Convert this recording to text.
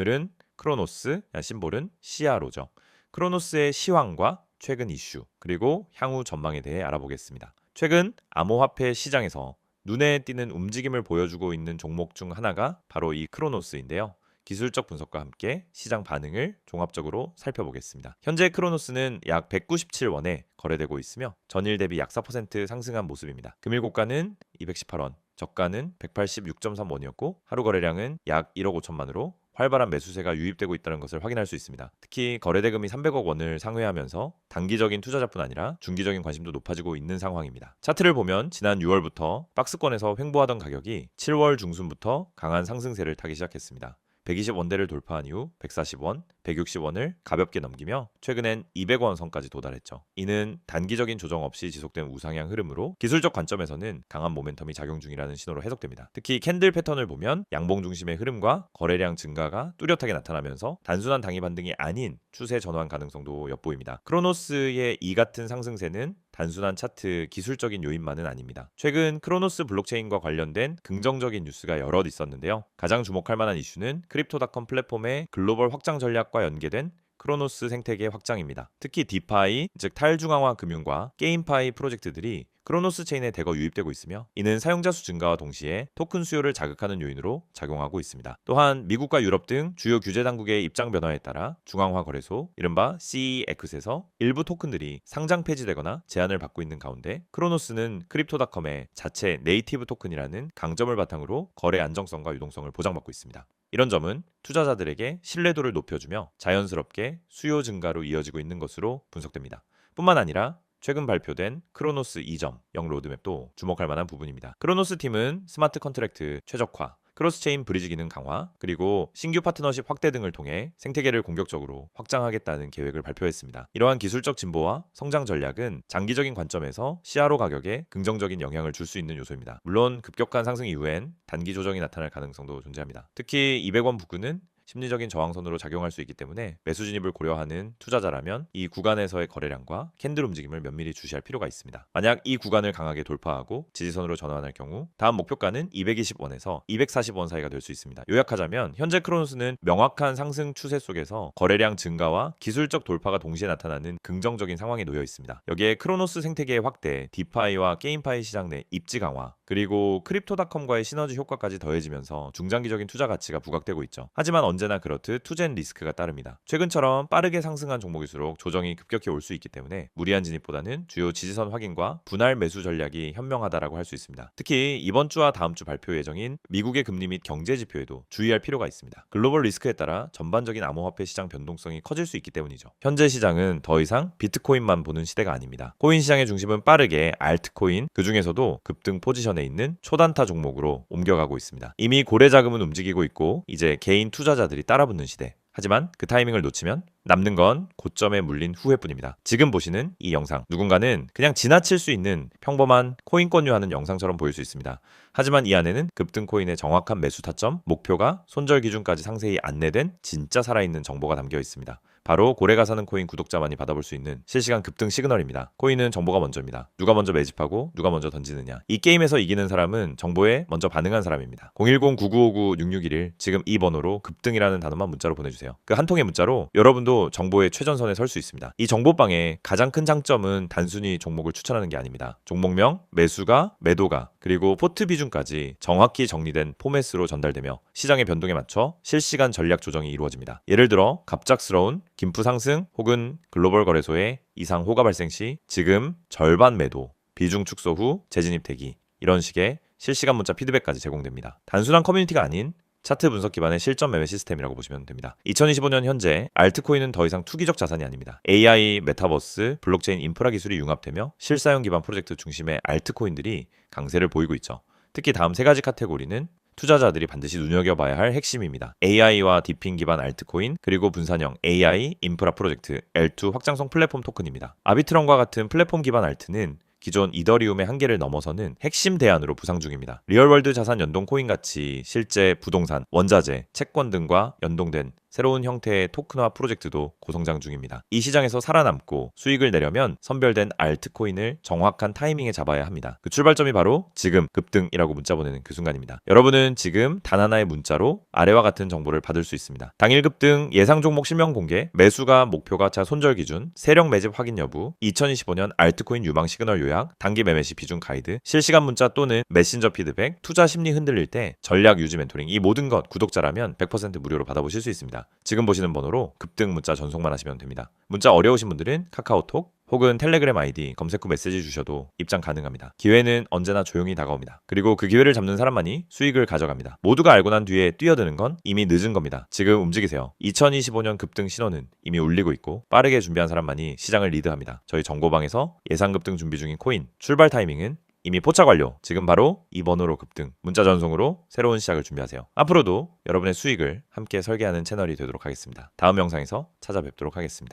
오늘은 크로노스, 아, 심볼은 시아로죠. 크로노스의 시황과 최근 이슈, 그리고 향후 전망에 대해 알아보겠습니다. 최근 암호화폐 시장에서 눈에 띄는 움직임을 보여주고 있는 종목 중 하나가 바로 이 크로노스인데요. 기술적 분석과 함께 시장 반응을 종합적으로 살펴보겠습니다. 현재 크로노스는 약 197원에 거래되고 있으며 전일 대비 약 4% 상승한 모습입니다. 금일 고가는 218원, 저가는 186.3원이었고 하루 거래량은 약 1억 5천만으로 활발한 매수세가 유입되고 있다는 것을 확인할 수 있습니다. 특히 거래대금이 300억 원을 상회하면서 단기적인 투자자뿐 아니라 중기적인 관심도 높아지고 있는 상황입니다. 차트를 보면 지난 6월부터 박스권에서 횡보하던 가격이 7월 중순부터 강한 상승세를 타기 시작했습니다. 120원대를 돌파한 이후 140원, 160원을 가볍게 넘기며 최근엔 200원 선까지 도달했죠. 이는 단기적인 조정 없이 지속된 우상향 흐름으로 기술적 관점에서는 강한 모멘텀이 작용 중이라는 신호로 해석됩니다. 특히 캔들 패턴을 보면 양봉 중심의 흐름과 거래량 증가가 뚜렷하게 나타나면서 단순한 당위 반등이 아닌 추세 전환 가능성도 엿보입니다. 크로노스의 이 같은 상승세는 단순한 차트 기술적인 요인만은 아닙니다. 최근 크로노스 블록체인과 관련된 긍정적인 뉴스가 여럿 있었는데요. 가장 주목할 만한 이슈는 크립토닷컴 플랫폼의 글로벌 확장 전략 과 연계된 크로노스 생태계 확장입니다. 특히 디파이, 즉 탈중앙화 금융과 게임파이 프로젝트들이 크로노스 체인에 대거 유입되고 있으며 이는 사용자 수 증가와 동시에 토큰 수요를 자극하는 요인으로 작용하고 있습니다. 또한 미국과 유럽 등 주요 규제 당국의 입장 변화에 따라 중앙화 거래소 이른바 CEX에서 일부 토큰들이 상장 폐지되거나 제한을 받고 있는 가운데 크로노스는 크립토닷컴의 자체 네이티브 토큰이라는 강점을 바탕으로 거래 안정성과 유동성을 보장받고 있습니다. 이런 점은 투자자들에게 신뢰도를 높여주며 자연스럽게 수요 증가로 이어지고 있는 것으로 분석됩니다. 뿐만 아니라 최근 발표된 크로노스 2.0 로드맵도 주목할 만한 부분입니다. 크로노스 팀은 스마트 컨트랙트 최적화, 크로스체인 브리지 기능 강화, 그리고 신규 파트너십 확대 등을 통해 생태계를 공격적으로 확장하겠다는 계획을 발표했습니다. 이러한 기술적 진보와 성장 전략은 장기적인 관점에서 CRO 가격에 긍정적인 영향을 줄 수 있는 요소입니다. 물론 급격한 상승 이후엔 단기 조정이 나타날 가능성도 존재합니다. 특히 200원 부근은 심리적인 저항선으로 작용할 수 있기 때문에 매수 진입을 고려하는 투자자라면 이 구간에서의 거래량과 캔들 움직임을 면밀히 주시할 필요가 있습니다. 만약 이 구간을 강하게 돌파하고 지지선으로 전환할 경우 다음 목표가는 220원에서 240원 사이가 될 수 있습니다. 요약하자면 현재 크로노스는 명확한 상승 추세 속에서 거래량 증가와 기술적 돌파가 동시에 나타나는 긍정적인 상황에 놓여 있습니다. 여기에 크로노스 생태계의 확대, 디파이와 게임파이 시장 내 입지 강화, 그리고 크립토닷컴과의 시너지 효과까지 더해지면서 중장기적인 투자 가치가 부각되고 있죠. 하지만 언제 나 그렇듯 투젠 리스크가 따릅니다. 최근처럼 빠르게 상승한 종목일수록 조정이 급격히 올 수 있기 때문에 무리한 진입보다는 주요 지지선 확인과 분할 매수 전략이 현명하다라고 할 수 있습니다. 특히 이번 주와 다음 주 발표 예정인 미국의 금리 및 경제 지표에도 주의할 필요가 있습니다. 글로벌 리스크에 따라 전반적인 암호화폐 시장 변동성이 커질 수 있기 때문이죠. 현재 시장은 더 이상 비트코인만 보는 시대가 아닙니다. 코인 시장의 중심은 빠르게 알트코인, 그 중에서도 급등 포지션에 있는 초단타 종목으로 옮겨가고 있습니다. 이미 고래 자금은 움직이고 있고 이제 개인 투자자들 이 따라붙는 시대. 하지만 그 타이밍을 놓치면 남는 건 고점에 물린 후회뿐입니다. 지금 보시는 이 영상 누군가는 그냥 지나칠 수 있는 평범한 코인 권유하는 영상처럼 보일 수 있습니다. 하지만 이 안에는 급등 코인의 정확한 매수 타점, 목표가 손절 기준까지 상세히 안내된 진짜 살아있는 정보가 담겨 있습니다. 바로 고래가 사는 코인 구독자만이 받아볼 수 있는 실시간 급등 시그널입니다. 코인은 정보가 먼저입니다. 누가 먼저 매집하고 누가 먼저 던지느냐. 이 게임에서 이기는 사람은 정보에 먼저 반응한 사람입니다. 010-9959-6611 지금 이 번호로 급등이라는 단어만 문자로 보내주세요. 그 한 통의 문자로 여러분도 정보의 최전선에 설 수 있습니다. 이 정보방의 가장 큰 장점은 단순히 종목을 추천하는 게 아닙니다. 종목명, 매수가, 매도가, 그리고 포트 비중까지 정확히 정리된 포맷으로 전달되며 시장의 변동에 맞춰 실시간 전략 조정이 이루어집니다. 예를 들어 갑작스러운 김프 상승 혹은 글로벌 거래소의 이상 호가 발생 시 지금 절반 매도, 비중 축소 후 재진입 대기 이런 식의 실시간 문자 피드백까지 제공됩니다. 단순한 커뮤니티가 아닌 차트 분석 기반의 실전 매매 시스템이라고 보시면 됩니다. 2025년 현재 알트코인은 더 이상 투기적 자산이 아닙니다. AI, 메타버스, 블록체인 인프라 기술이 융합되며 실사용 기반 프로젝트 중심의 알트코인들이 강세를 보이고 있죠. 특히 다음 세 가지 카테고리는 투자자들이 반드시 눈여겨봐야 할 핵심입니다. AI와 디핑 기반 알트코인, 그리고 분산형 AI 인프라 프로젝트 L2 확장성 플랫폼 토큰입니다. 아비트럼과 같은 플랫폼 기반 알트는 기존 이더리움의 한계를 넘어서는 핵심 대안으로 부상 중입니다. 리얼월드 자산 연동 코인 같이 실제 부동산, 원자재, 채권 등과 연동된 새로운 형태의 토큰화 프로젝트도 고성장 중입니다. 이 시장에서 살아남고 수익을 내려면 선별된 알트코인을 정확한 타이밍에 잡아야 합니다. 그 출발점이 바로 지금 급등이라고 문자 보내는 그 순간입니다. 여러분은 지금 단 하나의 문자로 아래와 같은 정보를 받을 수 있습니다. 당일 급등 예상 종목 실명 공개, 매수가 목표 가차 손절 기준, 세력 매집 확인 여부, 2025년 알트코인 유망 시그널 요약, 단기 매매 시 비중 가이드, 실시간 문자 또는 메신저 피드백, 투자 심리 흔들릴 때 전략 유지 멘토링 이 모든 것 구독자라면 100% 무료로 받아보실 수 있습니다. 지금 보시는 번호로 급등 문자 전송만 하시면 됩니다. 문자 어려우신 분들은 카카오톡 혹은 텔레그램 아이디 검색 후 메시지 주셔도 입장 가능합니다. 기회는 언제나 조용히 다가옵니다. 그리고 그 기회를 잡는 사람만이 수익을 가져갑니다. 모두가 알고 난 뒤에 뛰어드는 건 이미 늦은 겁니다. 지금 움직이세요. 2025년 급등 신호는 이미 울리고 있고 빠르게 준비한 사람만이 시장을 리드합니다. 저희 정보방에서 예상 급등 준비 중인 코인 출발 타이밍은 이미 포착 완료. 지금 바로 2번으로 급등. 문자 전송으로 새로운 시작을 준비하세요. 앞으로도 여러분의 수익을 함께 설계하는 채널이 되도록 하겠습니다. 다음 영상에서 찾아뵙도록 하겠습니다.